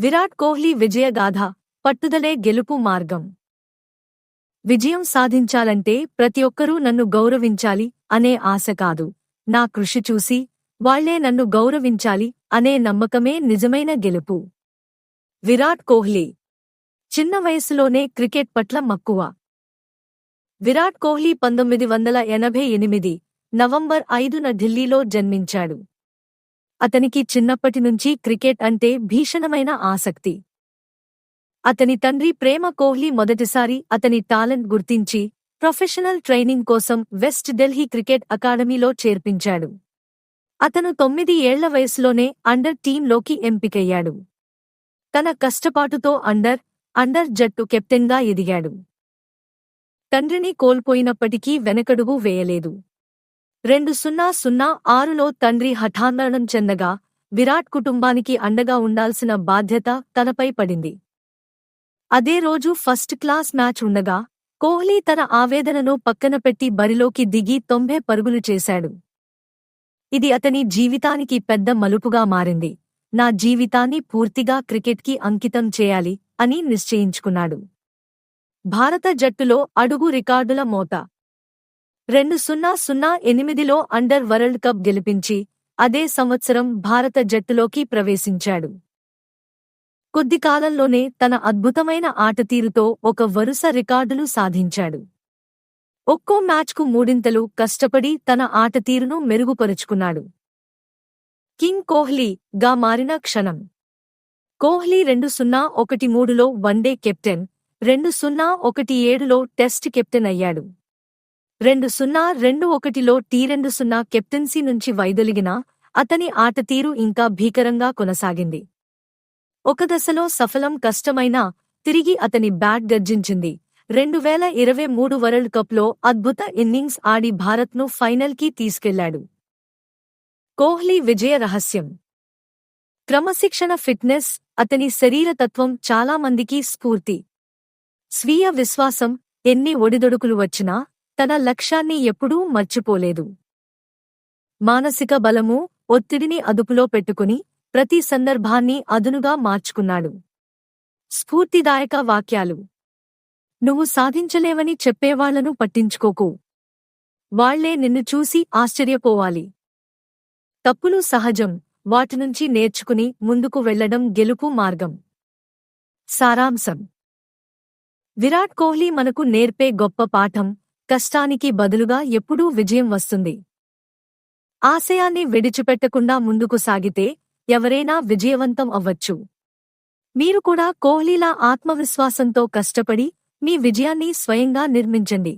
విరాట్ కోహ్లీ విజయగాథ పట్టుదలే గెలుపు మార్గం. విజయం సాధించాలంటే ప్రతి ఒక్కరూ నన్ను గౌరవించాలి అనే ఆశ కాదు. నా కృషి చూసి వాళ్ళే నన్ను గౌరవించాలి అనే నమ్మకమే నిజమైన గెలుపు. విరాట్ కోహ్లీ. చిన్న వయసులోనే క్రికెట్ పట్ల మక్కువ. విరాట్ కోహ్లీ పంతొమ్మిది వందల ఎనభై ఎనిమిది నవంబర్ ఐదున ఢిల్లీలో జన్మించాడు. అతనికి చిన్నప్పటి నుంచి క్రికెట్ అంటే భీషణమైన ఆసక్తి. అతని తండ్రి ప్రేమ కోహ్లీ మొదటిసారి అతని టాలెంట్ గుర్తించి ప్రొఫెషనల్ ట్రైనింగ్ కోసం వెస్ట్ ఢిల్లీ క్రికెట్ అకాడమీలో చేర్పించాడు. అతను తొమ్మిది ఏళ్ళ వయసులోనే అండర్ టీంలోకి ఎంపికయ్యాడు. తన కష్టపాటుతో అండర్ అండర్ జట్టు కెప్టెన్గా ఎదిగాడు. తండ్రిని కోల్పోయినప్పటికీ వెనకడుగు వేయలేదు. రెండు సున్నా సున్నా ఆరులో తండ్రి హఠాన్మరణం చెందగా విరాట్ కుటుంబానికి అండగా ఉండాల్సిన బాధ్యత తనపై పడింది. అదే రోజు ఫస్ట్ క్లాస్ మ్యాచ్ ఉండగా కోహ్లీ తన ఆవేదనను పక్కన పెట్టి బరిలోకి దిగి తొంభై పరుగులు చేశాడు. ఇది అతని జీవితానికి పెద్ద మలుపుగా మారింది. నా జీవితాన్ని పూర్తిగా క్రికెట్కి అంకితం చేయాలి అని నిశ్చయించుకున్నాడు. భారత జట్టులో అడుగు రికార్డుల మోత రెండు సున్నా సున్నా ఎనిమిదిలో అండర్ వరల్డ్ కప్ గెలిపించి అదే సంవత్సరం భారత జట్టులోకి ప్రవేశించాడు. కొద్ది కాలంలోనే తన అద్భుతమైన ఆటతీరుతో ఒక వరుస రికార్డులు సాధించాడు. ఒక్కో మ్యాచ్కు మూడింతలు కష్టపడి తన ఆటతీరును మెరుగుపరుచుకున్నాడు. కింగ్ కోహ్లీ గా మారిన క్షణం. కోహ్లీ రెండు సున్నా ఒకటి మూడులో వన్డే కెప్టెన్ రెండు సున్నా ఒకటి ఏడులో టెస్ట్ కెప్టెన్ అయ్యాడు. రెండు సున్నా రెండు ఒకటిలో టీ రెండు సున్నా కెప్టెన్సీ నుంచి వైదొలిగినా అతని ఆటతీరు ఇంకా భీకరంగా కొనసాగింది. ఒక దశలో సఫలం కష్టమైనా తిరిగి అతని బ్యాట్ గర్జించింది. రెండు వేల ఇరవై మూడు వరల్డ్ కప్లో అద్భుత ఇన్నింగ్స్ ఆడి భారత్ను ఫైనల్కి తీసుకెళ్ళాడు. కోహ్లీ విజయ రహస్యం. క్రమశిక్షణ ఫిట్నెస్ అతని శరీరతత్వం చాలామందికి స్ఫూర్తి. స్వీయ విశ్వాసం ఎన్ని ఒడిదొడుకులు వచ్చినా తన లక్ష్యాన్ని ఎప్పుడూ మర్చిపోలేదు. మానసిక బలము ఒత్తిడిని అదుపులో పెట్టుకుని ప్రతి సందర్భాన్ని అదునుగా మార్చుకున్నాడు. స్ఫూర్తిదాయక వాక్యాలు. నువ్వు సాధించలేవని చెప్పేవాళ్ళను పట్టించుకోకు. వాళ్ళే నిన్ను చూసి ఆశ్చర్యపోవాలి. తప్పులు సహజం. వాటినుంచి నేర్చుకుని ముందుకు వెళ్ళడం గెలుపు మార్గం. సారాంశం. విరాట్ కోహ్లీ మనకు నేర్పే గొప్ప పాఠం కష్టానికి బదులుగా ఎప్పుడూ విజయం వస్తుంది. ఆశయాన్ని విడిచిపెట్టకుండా ముందుకు సాగితే ఎవరైనా విజయవంతం అవ్వచ్చు. మీరు కూడా కోహ్లీలా ఆత్మవిశ్వాసంతో కష్టపడి మీ విజయాన్ని స్వయంగా నిర్మించండి.